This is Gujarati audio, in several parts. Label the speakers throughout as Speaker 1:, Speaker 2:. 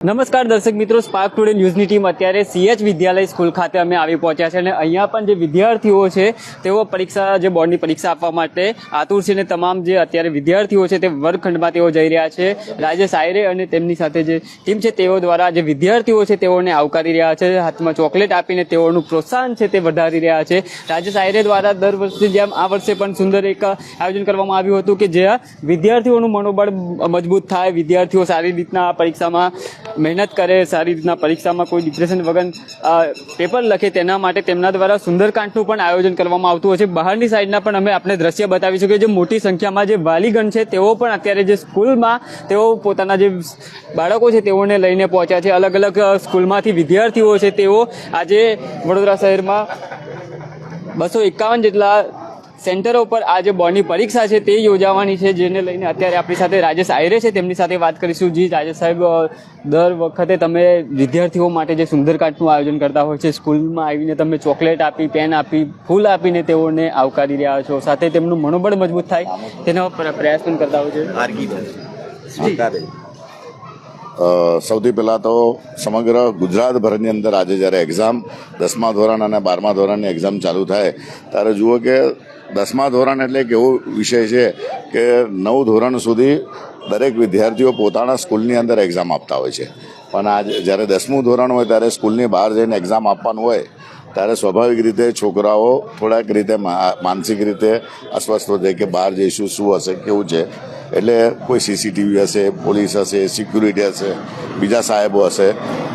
Speaker 1: નમસ્કાર દર્શક મિત્રો સ્પાર્ક ટુડે ન્યૂઝની ટીમ અત્યારે સીએચ વિદ્યાલય સ્કૂલ ખાતે અમે આવી પહોંચ્યા છે અને અહીંયા પણ જે વિદ્યાર્થીઓ છે, તેઓ પરીક્ષા, જે બોર્ડની પરીક્ષા આપવા માટે આતુર છે અને તમામ જે અત્યારે વિદ્યાર્થીઓ છે તે વર્ગખંડમાં તેઓ જઈ રહ્યા છે. રાજેશ આયરે અને તેમની સાથે જે ટીમ છે તેઓ દ્વારા જે વિદ્યાર્થીઓ છે તેઓને આવકારી રહ્યા છે, હાથમાં ચોકલેટ આપીને તેઓનું પ્રોત્સાહન છે તે વધારી રહ્યા છે. રાજેશ આયરે દ્વારા દર વર્ષે જેમ આ વર્ષે પણ સુંદર એક આયોજન કરવામાં આવ્યું હતું કે જ્યાં વિદ્યાર્થીઓનું મનોબળ મજબૂત થાય, વિદ્યાર્થીઓ સારી રીતના પરીક્ષામાં મહેનત કરે, સારી રીતના પરીક્ષામાં કોઈ ડિપ્રેશન વગર પેપર લખે તેના માટે તેમના દ્વારા સુંદરકાંઠનું પણ આયોજન કરવામાં આવતું હોય છે. બહારની સાઈડના પણ અમે આપણે દ્રશ્ય બતાવી શકીએ જે મોટી સંખ્યામાં જે વાલીગણ છે, તેઓ પણ અત્યારે જે સ્કૂલમાં, તેઓ પોતાના જે બાળકો છે, તેઓને લઈને પહોંચ્યા છે. અલગ અલગ સ્કૂલમાંથી વિદ્યાર્થીઓ છે, તેઓ આજે વડોદરા શહેરમાં બસો એકાવન જેટલા સેન્ટરો પર આ જે બોર્ડની પરીક્ષા છે તે યોજાવાની છે જેને લઈને અત્યારે આપણી સાથે રાજેશ આયરે છે. તેમની સાથે વાત કરીશું જી. રાજેશ સાહેબ દર વખતે તમે વિદ્યાર્થીઓ માટે જે સુંદરકાંઠનું આયોજન કરતા હોય છે સ્કૂલમાં આવીને તમે ચોકલેટ આપી પેન આપી ફૂલ આપીને તેઓને આવકારી રહ્યા છો. સાથે તેમનું મનોબળ મજબૂત થાય. તેનો પ્ર- પ્રયાસ પણ કરતા હોય છે.
Speaker 2: સૌથી પહેલાં તો સમગ્ર ગુજરાતભરની અંદર આજે જ્યારે એક્ઝામ દસમા ધોરણ અને બારમા ધોરણની એક્ઝામ ચાલુ થાય ત્યારે જુઓ કે દસમા ધોરણ એટલે એક એવો વિષય છે કે નવ ધોરણ સુધી દરેક વિદ્યાર્થીઓ પોતાના સ્કૂલની અંદર એક્ઝામ આપતા હોય છે. પણ આજે જ્યારે દસમું ધોરણ હોય ત્યારે સ્કૂલની બહાર જઈને એક્ઝામ આપવાનું હોય, ત્યારે સ્વાભાવિક રીતે છોકરાઓ થોડાક રીતે માનસિક રીતે અસ્વસ્થ થઈ કે બહાર જઈશું, શું હશે, કેવું છે. એટલે કોઈ સીસીટીવી હશે, પોલીસ હશે સિક્યુરિટી હશે, બીજા સાહેબો હશે,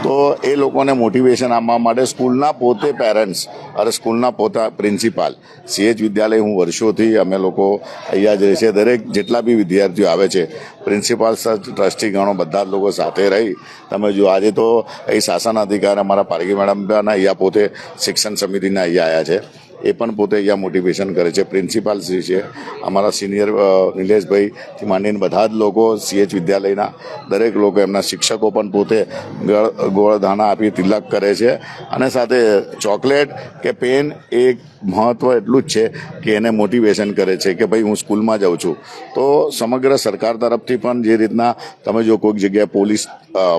Speaker 2: તો એ લોકોને મોટિવેશન આપવા માટે સ્કૂલના પોતે પેરેન્ટ્સ અને સ્કૂલના પોતા પ્રિન્સિપાલ સીએચ વિદ્યાલય હું વર્ષોથી અમે લોકો અહીંયા જ રહે છે. દરેક જેટલા બી વિદ્યાર્થીઓ આવે છે પ્રિન્સિપાલ ટ્રસ્ટી ગણો બધા જ લોકો સાથે રહી. તમે જો આજે તો અહીં શાસન અધિકાર અમારા પારગી મેડમ અહીંયા પોતે શિક્ષણ સમિતિના અહીંયા આવ્યા છે. એ પણ પોતે અહીંયા મોટિવેશન કરે છે. પ્રિન્સિપાલ શ્રી છે. અમારા સિનિયર નિલેશભાઈથી માંડીને બધા જ લોકો સીએચ વિદ્યાલયના દરેક લોકો એમના શિક્ષકો પણ પોતે ગળ, ગોળધાણા આપી તિલક કરે છે. અને સાથે ચોકલેટ કે પેન એ મહત્વ એટલું જ છે કે એને મોટિવેશન કરે છે કે ભાઈ હું સ્કૂલમાં જાઉં છું. તો સમગ્ર સરકાર તરફથી પણ જે રીતના તમે જો કોઈક જગ્યાએ પોલીસ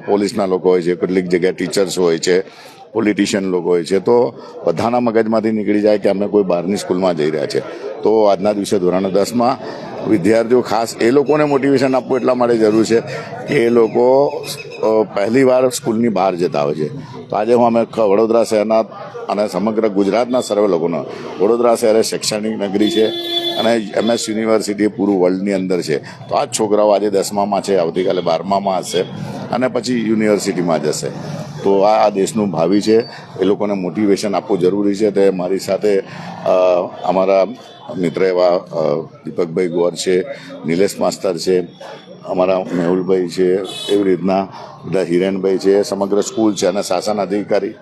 Speaker 2: પોલીસના લોકો હોય છે, કેટલીક જગ્યાએ ટીચર્સ હોય છે પોલિટિશિયન લોકો હોય છે, તો બધાના મગજમાંથી નીકળી જાય કે અમે કોઈ બહારની સ્કૂલમાં જઈ રહ્યા છે. તો આજના દિવસે ધોરણ દસમાં વિદ્યાર્થીઓ ખાસ એ લોકોને મોટિવેશન આપવું એટલા માટે જરૂર છે કે એ લોકો પહેલીવાર સ્કૂલની બહાર જતા હોય છે. તો આજે હું અમે વડોદરા શહેરના અને સમગ્ર ગુજરાતના સર્વે લોકોનો, વડોદરા શહેર શૈક્ષણિક નગરી છે અને એમએસ યુનિવર્સિટી પૂરું વર્લ્ડની અંદર છે. તો આ છોકરાઓ આજે દસમામાં છે, આવતીકાલે બારમામાં હશે અને પછી યુનિવર્સિટીમાં જશે. તો આ દેશનું ભાવિ છે. એ લોકોને મોટિવેશન આપવું જરૂરી છે. તે મારી સાથે અમારા મિત્ર એવા દીપકભાઈ ગોર છે, નિલેશ માસ્તર છે, અમારા મેહુલભાઈ છે, એવી રીતના બધા હિરેનભાઈ છે, સમગ્ર સ્કૂલ છે અને શાસન અધિકારી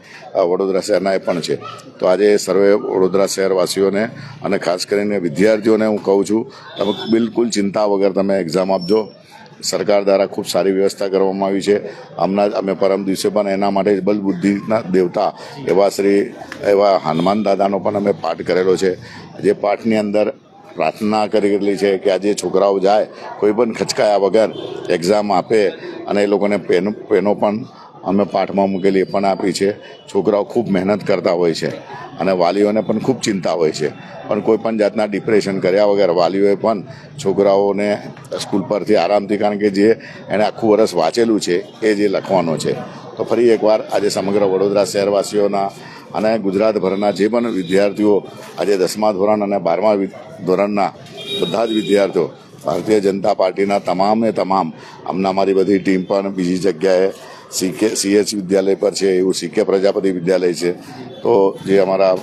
Speaker 2: વડોદરા શહેરના એ પણ છે. તો આજે સર્વે વડોદરા શહેરવાસીઓને અને ખાસ કરીને વિદ્યાર્થીઓને હું કહું છું, તમે બિલકુલ ચિંતા વગર તમે એક્ઝામ આપજો. સરકાર દ્વારા ખૂબ સારી વ્યવસ્થા કરવામાં આવી છે. હમણાં અમે પરમ દિવસે પણ એના માટે બલબુદ્ધિના દેવતા એવા શ્રી, એવા હનુમાન દાદાનો પણ અમે પાઠ કરેલો છે. જે પાઠની અંદર પ્રાર્થના કરેલી છે કે આજે છોકરાઓ જાય, કોઈ પણ ખચકાયા વગર એક્ઝામ આપે અને એ લોકોને પેન, પેનો પણ અમે પાઠમાં મૂકેલી એ પણ આપી છે. છોકરાઓ ખૂબ મહેનત કરતા હોય છે અને વાલીઓને પણ ખૂબ ચિંતા હોય છે. પણ કોઈ પણ જાતના ડિપ્રેશન કર્યા વગર વાલીઓએ પણ છોકરાઓને સ્કૂલ પરથી આરામથી કારણ કે જે એણે આખું વર્ષ વાંચેલું છે એ જે લખવાનો છે. તો ફરી એકવાર આજે સમગ્ર વડોદરા શહેરવાસીઓના અને ગુજરાતભરના જે પણ વિદ્યાર્થીઓ આજે દસમા ધોરણ અને બારમા ધોરણના બધા જ વિદ્યાર્થીઓ, ભારતીય જનતા પાર્ટીના તમામે તમામ હમણાં અમારી બધી ટીમ પણ બીજી જગ્યાએ સીકે સીએચ વિદ્યાલય પર છે એવું સીકે પ્રજાપતિ વિદ્યાલય છે. તો જે અમારા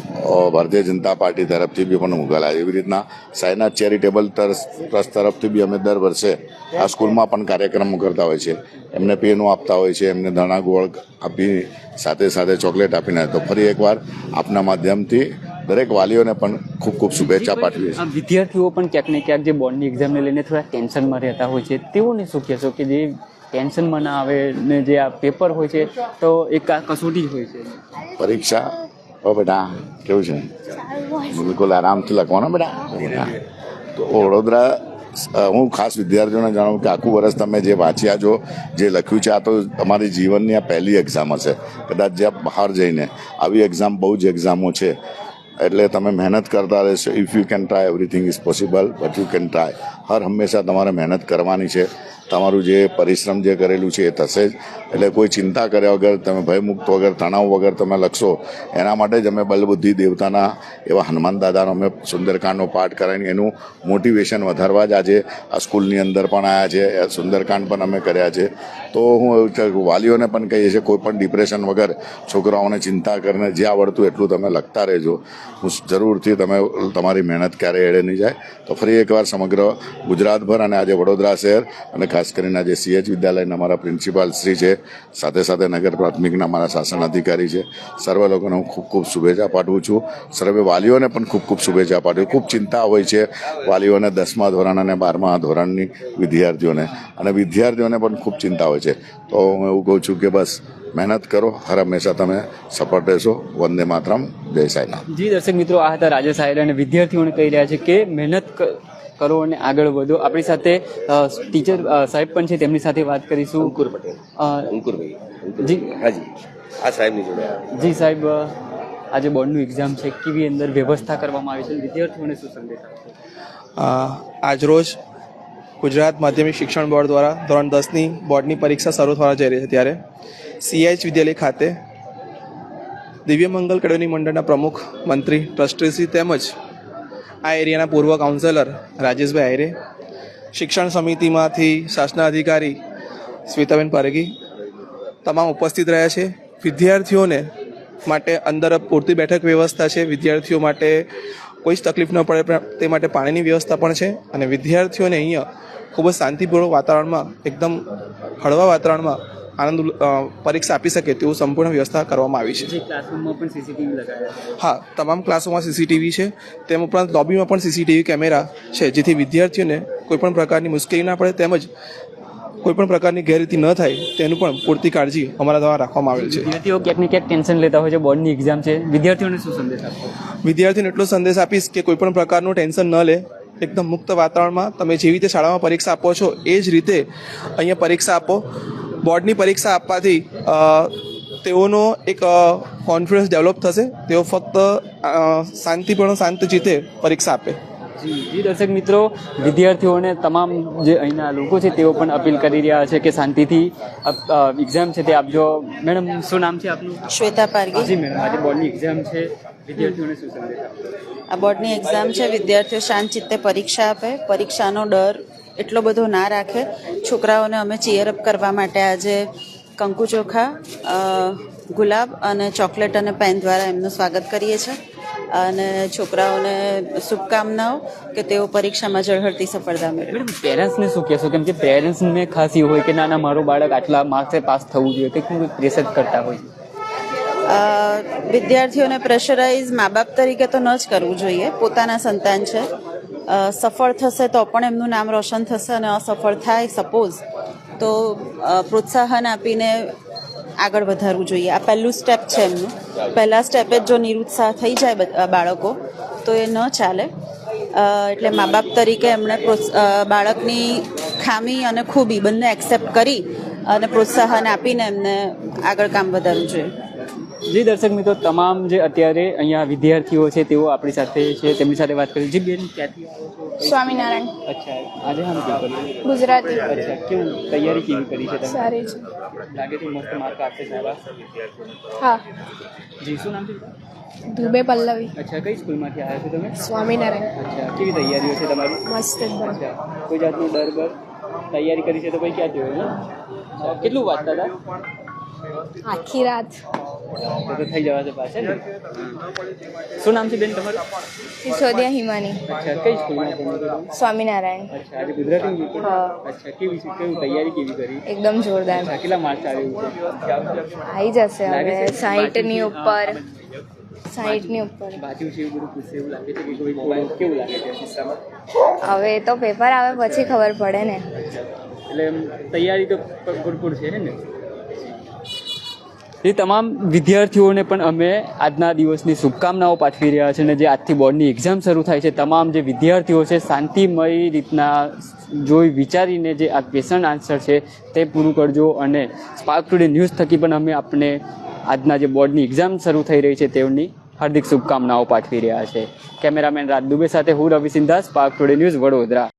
Speaker 2: ભારતીય જનતા પાર્ટી તરફથી બી પણ મોકલાય એવી રીતના સાયનાથ ચેરિટેબલ ટ્રસ્ટ ટ્રસ્ટ તરફથી બી અમે દર વર્ષે આ સ્કૂલમાં પણ કાર્યક્રમો કરતા હોય છે. એમને પેનો આપતા હોય છે એમને ધણા ગોળ આપી સાથે સાથે ચોકલેટ આપીને તો ફરી એકવાર આપના માધ્યમથી દરેક વાલીઓને પણ ખૂબ ખૂબ શુભેચ્છા પાઠવીએ છીએ.
Speaker 1: વિદ્યાર્થીઓ પણ ક્યાંક ને ક્યાંક જે બોર્ડની એક્ઝામને લઈને થોડા ટેન્શનમાં રહેતા હોય છે તેઓને શું કહેશો કે જે ટેન્શનમાં ના આવે ને જે આ પેપર હોય છે તો એક આ કસોટી હોય છે.
Speaker 2: પરીક્ષા? ઓ બેટા કેવું છે? બિલકુલ આરામથી લખવાનો બેટા. બેટા તો વડોદરા હું ખાસ વિદ્યાર્થીઓને જણાવું કે આખું વર્ષ તમે જે વાંચ્યા છો જે લખ્યું છે આ તો તમારી જીવનની આ પહેલી એક્ઝામ હશે. કદાચ જ્યાં બહાર જઈને આવી એક્ઝામ બહુ જ એક્ઝામો છે. એટલે તમે મહેનત કરતા રહેશો. If you can try everything is possible but you can try હર હંમેશા તમારે મહેનત કરવાની છે. તમારું જે પરિશ્રમ જે કરેલું છે એ થશે જ. એટલે કોઈ ચિંતા કર્યા વગર, તમે ભયમુક્ત વગર, તણાવ વગર તમે લખશો, એના માટે જ અમે બલબુદ્ધિ દેવતાના એવા હનુમાન દાદાનો અમે સુંદરકાંડનો પાઠ કરાવીને એનું મોટિવેશન વધારવા જ આજે આ સ્કૂલની અંદર પણ આવ્યા છે. સુંદરકાંડ પણ અમે કર્યા છે. તો હું વાલીઓને પણ કહીએ છીએ, કોઈ પણ ડિપ્રેશન વગર છોકરાઓને ચિંતા કરીને જે આવડતું એટલું તમે લખતા રહેજો. હું જરૂરથી તમે તમારી મહેનત ક્યારેય એળે નહીં જાય. તો ફરી એકવાર સમગ્ર ગુજરાતભર અને આજે વડોદરા શહેર અને ખાસ કરીને આજે સીએચ વિદ્યાલયના અમારા પ્રિન્સિપાલ શ્રી છે, સાથે સાથે નગર પ્રાથમિકના અમારા શાસન અધિકારી છે. સર્વ લોકોને હું ખૂબ ખૂબ શુભેચ્છા પાઠવું છું. સર્વે વાલીઓને પણ ખૂબ ખૂબ શુભેચ્છા પાઠવું. ખૂબ ચિંતા હોય છે વાલીઓને દસમા ધોરણ અને બારમા ધોરણની વિદ્યાર્થીઓને. અને વિદ્યાર્થીઓને પણ ખૂબ ચિંતા હોય છે. તો હું એવું કહું છું કે બસ મહેનત કરો હર હંમેશા તમે સફળ રહેશો. વંદે માતરમ જય સાંઈનાથ.
Speaker 1: જી દર્શક મિત્રો આ હતા રાજેશ આયર અને વિદ્યાર્થીઓને કહી રહ્યા છે કે મહેનત કરો અને આગળ વધો. આપણી સાથે ટીચર સાહેબ પણ છે તેમની સાથે વાત કરીશું.
Speaker 3: અંકુર પટેલ. અંકુરભાઈ.
Speaker 1: જી.
Speaker 3: હાજી. આ સાહેબની જોડે
Speaker 1: જી સાહેબ આજે બોર્ડનું એક્ઝામ છે. કેવી અંદર વ્યવસ્થા કરવામાં આવી છે? વિદ્યાર્થીઓને શું સંદેશ આપશો?
Speaker 4: અ, આજરોજ ગુજરાત માધ્યમિક શિક્ષણ બોર્ડ દ્વારા ધોરણ દસની બોર્ડની પરીક્ષા શરૂ થવા જઈ રહી છે ત્યારે સીએચ વિદ્યાલય ખાતે દિવ્યમંગલ કડોની મંડળના પ્રમુખ મંત્રી ટ્રસ્ટીશ્રી તેમજ આ એરિયાના પૂર્વ કાઉન્સિલર રાજેશભાઈ આયરે, શિક્ષણ સમિતિમાંથી શાસનાધિકારી સ્વિતાબેન પારગી તમામ ઉપસ્થિત રહ્યા છે. વિદ્યાર્થીઓને માટે અંદર પૂરતી બેઠક વ્યવસ્થા છે. વિદ્યાર્થીઓ માટે કોઈ જ તકલીફ ન પડે તે માટે પાણીની વ્યવસ્થા પણ છે અને વિદ્યાર્થીઓને અહીંયા ખૂબ જ શાંતિપૂર્વક વાતાવરણમાં એકદમ હળવા વાતાવરણમાં આનંદ પરીક્ષા આપી શકે તેવું સંપૂર્ણ વ્યવસ્થા કરવામાં આવી છે.
Speaker 1: ક્લાસરૂમમાં પણ સીસીટીવી લગાવ્યા
Speaker 4: હા તમામ ક્લાસોમાં સીસીટીવી છે. તેમ ઉપરાંત લોબીમાં પણ સીસીટીવી કેમેરા છે જેથી વિદ્યાર્થીઓને કોઈપણ પ્રકારની મુશ્કેલી ના પડે તેમજ કોઈપણ પ્રકારની ગેરરીતિ ન થાય તેનું પણ પૂરતી કાળજી અમારા દ્વારા રાખવામાં આવેલ છે.
Speaker 1: વિદ્યાર્થીઓ ક્યાંક ને ક્યાંક ટેન્શન લેતા હોય છે બોર્ડની એક્ઝામ છે. વિદ્યાર્થીઓને શું સંદેશ આપશો?
Speaker 4: વિદ્યાર્થીઓને એટલો સંદેશ આપીશ કે કોઈપણ પ્રકારનું ટેન્શન ન લે. એકદમ મુક્ત વાતાવરણમાં તમે જેવી રીતે શાળામાં પરીક્ષા આપો છો એ જ રીતે અહીંયા પરીક્ષા આપો. બોર્ડની પરીક્ષા આપવાથી તેઓનો એક કોન્ફિડન્સ ડેવલપ થશે. તેઓ ફક્ત શાંતિપૂર્ણ શાંત જીતે પરીક્ષા આપે.
Speaker 1: જી જી દર્શક મિત્રો વિદ્યાર્થીઓને તમામ જે અહીંના લોકો છે તેઓ પણ અપીલ કરી રહ્યા છે કે શાંતિથી એક્ઝામ છે તે આપજો. મેડમ શું નામ છે આપનું?
Speaker 5: શ્વેતા પારગી.
Speaker 1: જી મેડમ આજે બોર્ડની એક્ઝામ છે. વિદ્યાર્થીઓને શું સંદેશ
Speaker 5: આ બોર્ડની એક્ઝામ છે વિદ્યાર્થીઓ શાંત ચિત્તે પરીક્ષા આપે. પરીક્ષાનો ડર એટલો બધો ના રાખે. છોકરાઓને અમે ચીયરઅપ કરવા માટે આજે કંકુ ચોખા ગુલાબ અને ચોકલેટ અને પેન દ્વારા એમનું સ્વાગત કરીએ છીએ. અને છોકરાઓને શુભકામનાઓ કે તેઓ પરીક્ષામાં ઝળહળતી સફળતા મેળવે.
Speaker 1: મેડમ પેરેન્ટ્સને શું કહેશો? કેમ કે પેરેન્ટ્સને ખાસ એવું હોય કે ના ના મારું બાળક આટલા માર્ક્સે પાસ થવું જોઈએ. કંઈક પ્રેશર કરતા હોય?
Speaker 5: વિદ્યાર્થીઓને પ્રેશરાઇઝ મા બાપ તરીકે તો ન જ કરવું જોઈએ. પોતાના સંતાન છે. સફળ થશે તો પણ એમનું નામ રોશન થશે અને અસફળ થાય સપોઝ તો પ્રોત્સાહન આપીને આગળ વધારવું જોઈએ. આ પહેલું સ્ટેપ છે એમનું. પહેલાં સ્ટેપે જ જો નિરુત્સાહ થઈ જાય બાળકો, તો એ ન ચાલે. એટલે મા બાપ તરીકે એમણે બાળકની ખામી અને ખૂબી બંને એક્સેપ્ટ કરી અને પ્રોત્સાહન આપીને એમને આગળ કામ વધારવું જોઈએ.
Speaker 1: જી દર્શક મિત્રો તમામ જે અત્યારે અહીંયા વિદ્યાર્થીઓ છે તેઓ આપણી સાથે છે તેમની સાથે વાત કરી. જી બેન ક્યાંથી આવો છો?
Speaker 6: સ્વામિનારાયણ.
Speaker 1: અચ્છા આજે હા પેપર
Speaker 6: ગુજરાતી.
Speaker 1: અચ્છા કેવું તૈયારી કેવી કરી છે તમે?
Speaker 6: સારી છે.
Speaker 1: લાગે છે મસ્ત માર્ક આપશે સારા?
Speaker 6: હા.
Speaker 1: જી શું નામ છે?
Speaker 6: ધુબે પલ્લવી.
Speaker 1: અચ્છા કઈ સ્કૂલમાંથી આવ્યા છો તમે?
Speaker 6: સ્વામિનારાયણ.
Speaker 1: અચ્છા કેવી તૈયારીઓ છે તમારી?
Speaker 6: મસ્ત એકદમ.
Speaker 1: અચ્છા કોઈ જાતનો ડર બર તૈયારી કરી છે તો કોઈ ક્યાં જોયું ને અચ્છા, કેટલું વાંચતા હતા?
Speaker 6: આખી રાત
Speaker 1: તો તો થઈ જવાશે પાછળ ને શું નામ છે બેન તમારું?
Speaker 6: સિસોદિયા હિમાની.
Speaker 1: અચ્છા કઈ સ્કૂલમાં ભણો છો તમે?
Speaker 6: સ્વામિનારાયણ.
Speaker 1: અચ્છા આજે ગુજરાતી પેપર
Speaker 6: હા.
Speaker 1: અચ્છા કેવી છે? કેવું તૈયારી કેવી કરી?
Speaker 6: એકદમ જોરદાર.
Speaker 1: અચ્છા કેટલા માર્ક્સ આવ્યું છે?
Speaker 6: આવી જશે
Speaker 1: લાગે
Speaker 6: હવે
Speaker 1: છે?
Speaker 6: સાહીઠની
Speaker 1: બાજુ-
Speaker 6: ઉપર.
Speaker 1: હા,
Speaker 6: સાહીઠની ઉપર.
Speaker 1: વાંચ્યું છે એવું બધું પૂછશે એવું લાગે છે કે કોઈ મોબાઈલ કેવું લાગે છે કિસ્સામાં?
Speaker 6: હવે એ તો પેપર આવે પછી ખબર પડે ને.
Speaker 1: અચ્છા. એટલે એમ તૈયારી તો પ- ભરપૂર છે હે ને? એ તમામ વિદ્યાર્થીઓને પણ અમે આજના દિવસની શુભકામનાઓ પાઠવી રહ્યા છે અને જે આજથી બોર્ડની એક્ઝામ શરૂ થાય છે, તમામ જે વિદ્યાર્થીઓ છે, શાંતિમય રીતના જોઈ વિચારીને જે આ ક્વેશ્ચન આન્સર છે તે પૂરું કરજો અને સ્પાર્ક ટુડે ન્યૂઝ થકી પણ અમે આપને આજના જે બોર્ડની એક્ઝામ શરૂ થઈ રહી છે તેઓની હાર્દિક શુભકામનાઓ પાઠવી રહ્યા છે. કેમેરામેન રાજ દુબે સાથે હું Ravi Sindha Spark Today news Vadodara.